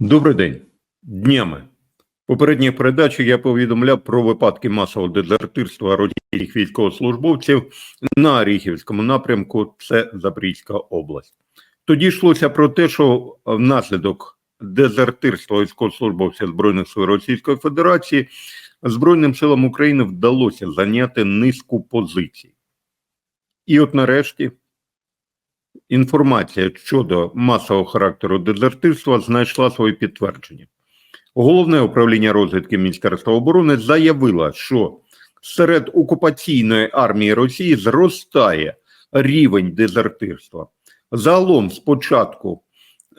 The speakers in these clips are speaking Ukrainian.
Добрий день. Днями. Попередній передачі я повідомляв про випадки масового дезертирства російських військовослужбовців на Оріхівському напрямку, це Запорізька область. Тоді йшлося про те, що внаслідок дезертирства військовослужбовців Збройних сил Російської Федерації Збройним силам України вдалося зайняти низку позицій. І от нарешті інформація щодо масового характеру дезертирства знайшла своє підтвердження. Головне управління розвідки Міністерства оборони заявило, що серед окупаційної армії Росії зростає рівень дезертирства. Загалом, з початку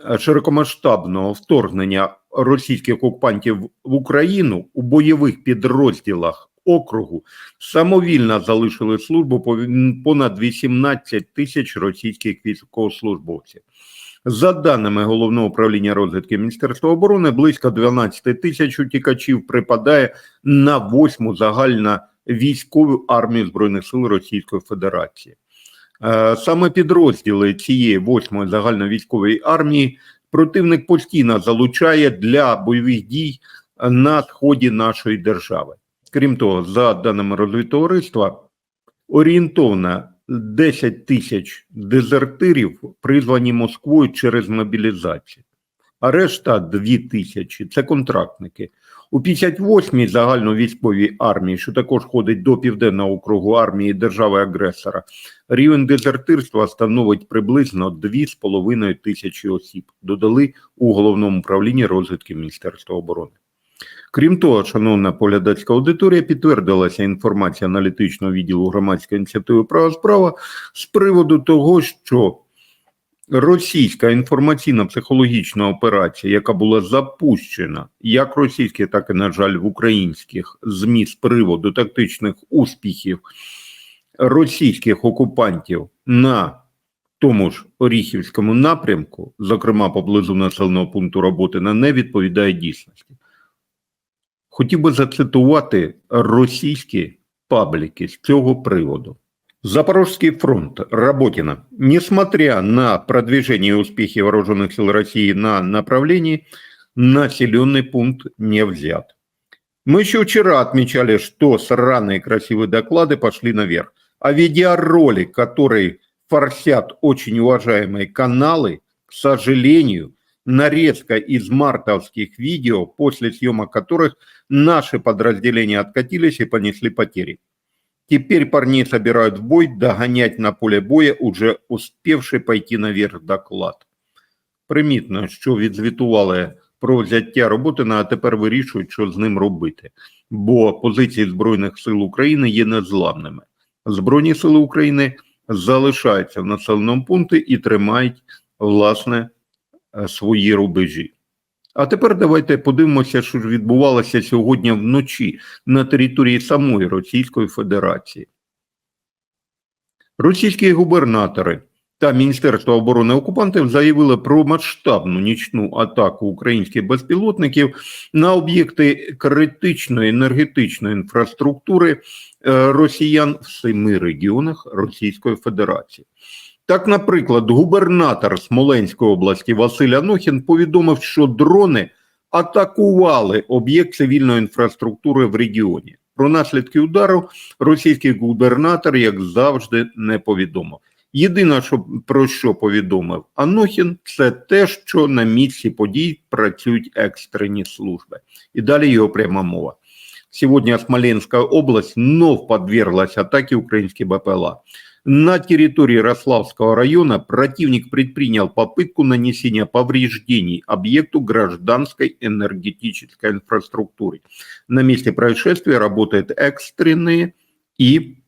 е, широкомасштабного вторгнення російських окупантів в Україну у бойових підрозділах округу самовільно залишили службу понад 18 тисяч російських військовослужбовців. За даними головного управління розвідки Міністерства оборони, близько 12 тисяч утікачів припадає на восьму загальну військову армію Збройних сил Російської Федерації. Е, Саме підрозділи цієї восьмої загальновійськової армії противник постійно залучає для бойових дій на сході нашої держави. Крім того, за даними розвідтовариства, орієнтовно 10 тисяч дезертирів призвані Москвою через мобілізацію, а решта 2 тисячі це контрактники. У 58-й загальновійськовій армії, що також входить до південного округу армії держави-агресора, рівень дезертирства становить приблизно 2,5 тисячі осіб, додали у головному управлінні розвідки Міністерства оборони. Крім того, шановна поглядацька аудиторія, підтвердилася інформація аналітичного відділу громадської ініціативи права справа з приводу того, що російська інформаційно-психологічна операція, яка була запущена як російських, так і, на жаль, в українських ЗМІ з приводу тактичних успіхів російських окупантів на тому ж Оріхівському напрямку, зокрема поблизу населеного пункту роботи, на не відповідає дійсності. Хотів би зацитувати російські пабліки з цього приводу. Запорожский фронт, Работина. Несмотря на продвижение и успехи вооруженных сил России на направлении, населенный пункт не взят. Мы еще вчера отмечали, что сраные красивые доклады пошли наверх. А видеоролик, который форсят очень уважаемые каналы, к сожалению, нарезка из мартовских видео, после съемок которых наши подразделения откатились и понесли потери. Теперь парней собирают в бой, догонять на поле боя уже успевший пойти наверх доклад. Примітно, що відзвітували про взяття Роботина, а тепер вирішують, що з ним робити. Бо позиції Збройних сил України є незламними. Збройні сили України залишаються в населеному пункті і тримають власне свої рубежі. А тепер давайте подивимося, що ж відбувалося сьогодні вночі на території самої Російської Федерації. Російські губернатори та Міністерство оборони окупантів заявили про масштабну нічну атаку українських безпілотників на об'єкти критичної енергетичної інфраструктури е, росіян в семи регіонах Російської Федерації. Так, наприклад, губернатор Смоленської області Василь Анохін повідомив, що дрони атакували об'єкт цивільної інфраструктури в регіоні. Про наслідки удару російський губернатор, як завжди, не повідомив. Єдине, що про що повідомив Анохін, це те, що на місці подій працюють екстрені служби. І далі його пряма мова. Сегодня Смоленская область вновь подверглась атаке украинских БПЛА. На территории Ярославского района противник предпринял попытку нанесения повреждений объекту гражданской энергетической инфраструктуры. На месте происшествия работают экстренные и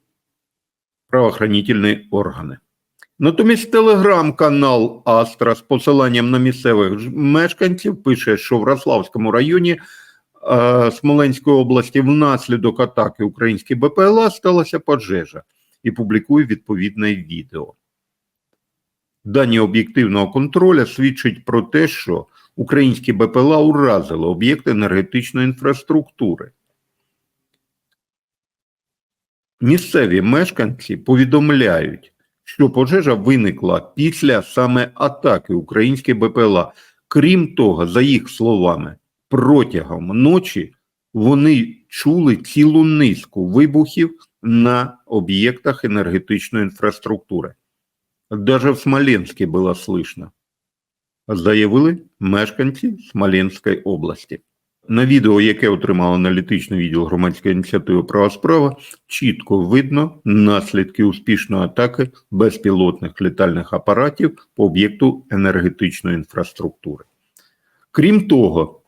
правоохранительные органи. Натомість телеграм-канал Астра з посиланням на місцевих ж- мешканців пише, що в Рославському районі е, Смоленської області внаслідок атаки українських БПЛА сталася пожежа І публікує відповідне відео. Дані об'єктивного контролю свідчать про те, що українські БПЛА уразили об'єкти енергетичної інфраструктури. Місцеві мешканці повідомляють, що пожежа виникла після саме атаки українських БПЛА, Крім того, за їх словами, протягом ночі вони чули цілу низку вибухів на об'єктах енергетичної інфраструктури. Даже в Смоленську було слышно. Заявили мешканці Смоленської області. На відео, яке отримав аналітичний відділ громадської ініціативи Права справа, чітко видно наслідки успішної атаки безпілотних літальних апаратів по об'єкту енергетичної інфраструктури. Крім того,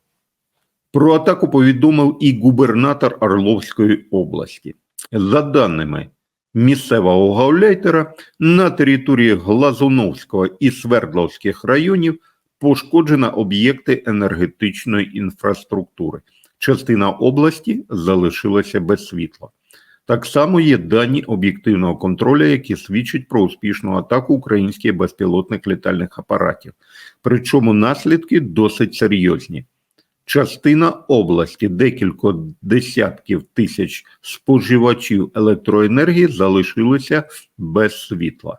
про атаку повідомив і губернатор Орловської області. За даними місцевого гауляйтера, на території Глазуновського і Свердловських районів пошкоджено об'єкти енергетичної інфраструктури. Частина області залишилася без світла. Так само є дані об'єктивного контролю, які свідчать про успішну атаку українських безпілотних літальних апаратів. Причому наслідки досить серйозні. Частина області, декілька десятків тисяч споживачів електроенергії залишилися без світла.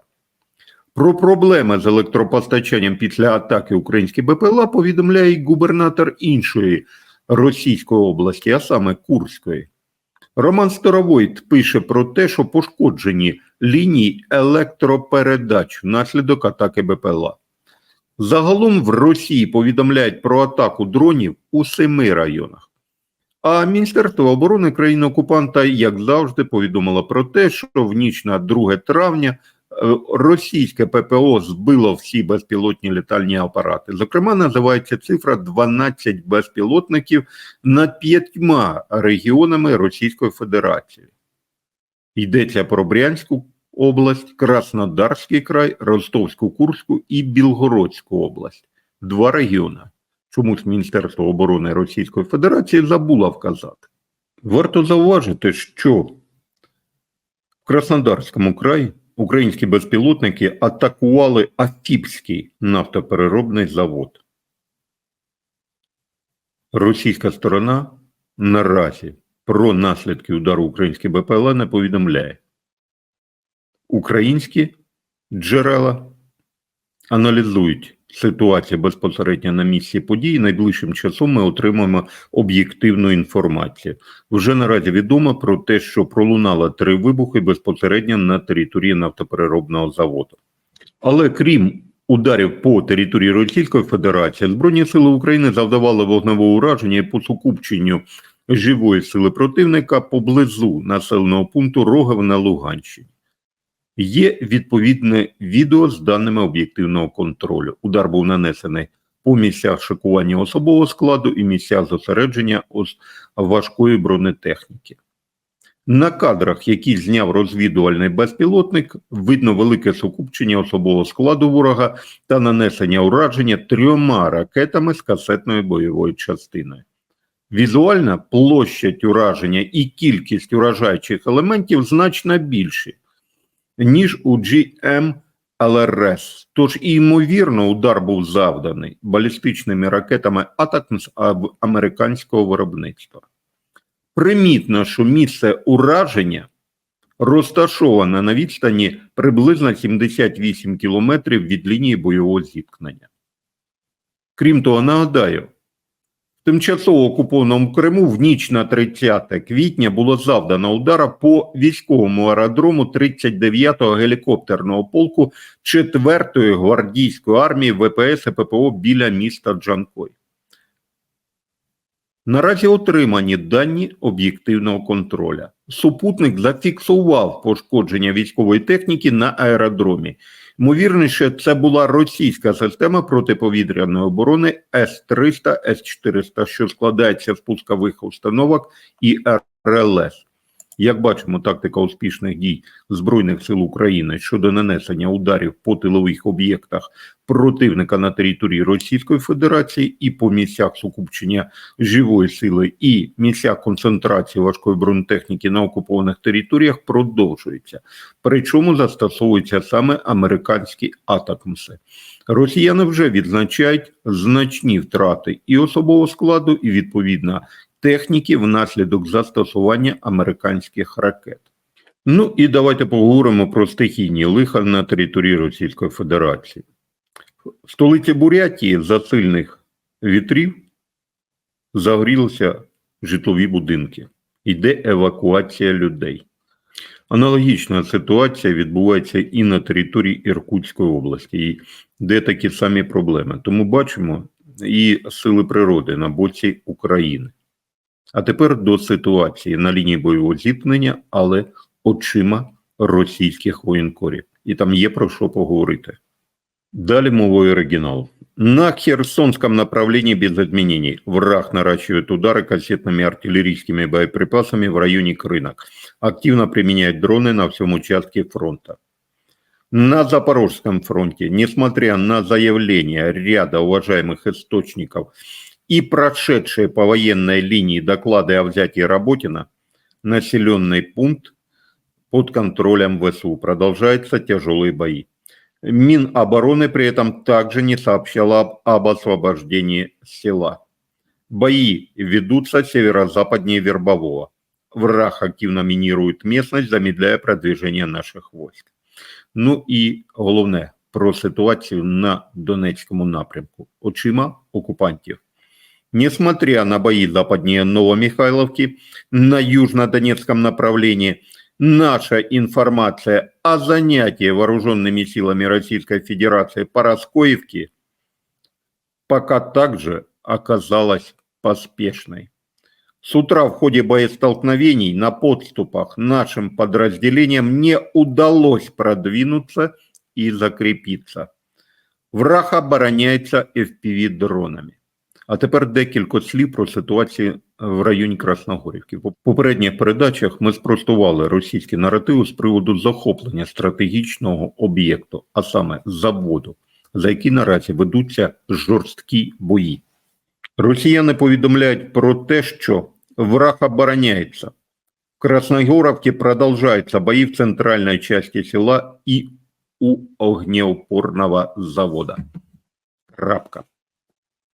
Про проблеми з електропостачанням після атаки українських БПЛА повідомляє й губернатор іншої Російської області, а саме Курської. Роман Старовойт пише про те, що пошкоджені лінії електропередач внаслідок атаки БПЛА. Загалом в Росії повідомляють про атаку дронів у семи районах. А Міністерство оборони країни-окупанта, як завжди, повідомило про те, що в ніч на 2 травня е, російське ППО збило всі безпілотні літальні апарати. Зокрема, називається цифра 12 безпілотників над п'ятьма регіонами Російської Федерації. Йдеться про Брянську область, Краснодарський край, Ростовську, Курську і Білгородську область. Два регіони. Чомусь Міністерство оборони Російської Федерації забуло вказати. Варто зауважити, що в Краснодарському краї українські безпілотники атакували Атіпський нафтопереробний завод. Російська сторона наразі про наслідки удару українських БПЛА не повідомляє. Українські джерела аналізують ситуацію безпосередньо на місці події. Найближчим часом ми отримаємо об'єктивну інформацію. Вже наразі відомо про те, що пролунало три вибухи безпосередньо на території нафтопереробного заводу. Але крім ударів по території Російської Федерації, Збройні сили України завдавали вогневого ураження і по сукупченню живої сили противника поблизу населеного пункту Рогов на Луганщині. Є відповідне відео з даними об'єктивного контролю. Удар був нанесений по місцях шикування особового складу і місцях зосередження важкої бронетехніки. На кадрах, які зняв розвідувальний безпілотник, видно велике сукупчення особового складу ворога та нанесення ураження трьома ракетами з касетною бойовою частиною. Візуальна площадь ураження і кількість уражаючих елементів значно більші ніж у GM ЛРС. Тож і ймовірно, удар був завданий балістичними ракетами «Атакмс» американського виробництва. Примітно, що місце ураження розташоване на відстані приблизно 78 кілометрів від лінії бойового зіткнення. Крім того, нагадаю, тимчасово окупованому Криму в ніч на 30 квітня було завдано удара по військовому аеродрому 39-го гелікоптерного полку 4-ї гвардійської армії ВПС і ППО біля міста Джанкой. Наразі отримані дані об'єктивного контроля. Супутник зафіксував пошкодження військової техніки на аеродромі. Ймовірніше, це була російська система протиповітряної оборони С-300, С-400, що складається з пускових установок і РЛС. Як бачимо, тактика успішних дій Збройних сил України щодо нанесення ударів по тилових об'єктах противника на території Російської Федерації і по місцях сукупчення живої сили і місцях концентрації важкої бронетехніки на окупованих територіях продовжується. Причому застосовуються саме американські атакмси. Росіяни вже відзначають значні втрати і особового складу, і відповідно техніки внаслідок застосування американських ракет. Ну і давайте поговоримо про стихійні лиха на території Російської Федерації. В столиці Бурятії за сильних вітрів загорілися житлові будинки. Йде евакуація людей. Аналогічна ситуація відбувається і на території Іркутської області, де такі самі проблеми. Тому бачимо і сили природи на боці України. А тепер до ситуації на лінії бойового зіткнення, але очима російських воєнкорів. І там є про що поговорити. Далее мовой оригинал. На Херсонском направлении без изменений враг наращивает удары кассетными артиллерийскими боеприпасами в районе Крынок. Активно применяет дроны на всем участке фронта. На Запорожском фронте, несмотря на заявления ряда уважаемых источников и прошедшие по военной линии доклады о взятии Работина, населенный пункт под контролем ВСУ. Продолжаются тяжелые бои. Минобороны при этом также не сообщала об, об освобождении села. Бои ведутся северо-западнее Вербового. Враг активно минирует местность, замедляя продвижение наших войск. Ну і головне про ситуацію на Донецькому напрямку очима окупантів. Несмотря на бои западнее Новомихайловки на южнодонецком направлении, наша информация о занятии вооруженными силами Российской Федерации Пороскоевки пока также оказалась поспешной. С утра в ходе боестолкновений на подступах нашим подразделениям не удалось продвинуться и закрепиться. Враг обороняється FPV-дронами. А тепер декілька слів про ситуацію в районі Красногорівки. В попередніх передачах ми спростували російські наративи з приводу захоплення стратегічного об'єкту, а саме заводу, за який наразі ведуться жорсткі бої. Росіяни повідомляють про те, що враг обороняється. В Красногоровке продолжаются бои в центральной части села и у огнеупорного завода. Крапка.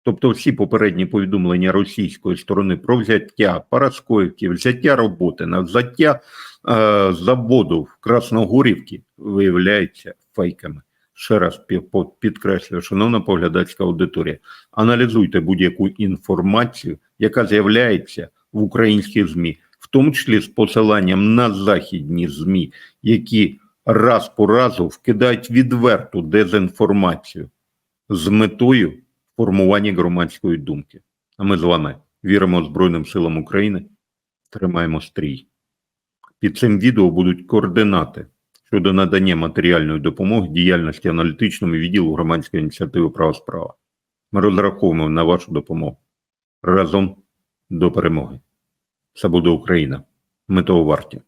Тобто всі попередні повідомлення російської сторони про взяття Параскоївки, взяття роботи на взяття е, заводу в Красногорівці виявляються фейками. Ще раз пі- підкреслюю, шановна поглядацька аудиторія, аналізуйте будь-яку інформацію, яка з'являється в українських ЗМІ, в тому числі з посиланням на західні ЗМІ, які раз по разу вкидають відверту дезінформацію з метою формування громадської думки. А ми з вами віримо Збройним силам України, тримаємо стрій. Під цим відео будуть координати щодо надання матеріальної допомоги діяльності аналітичному відділу громадської ініціативи Права справа. Ми розраховуємо на вашу допомогу. Разом до перемоги. Це буде Україна. Ми того варті.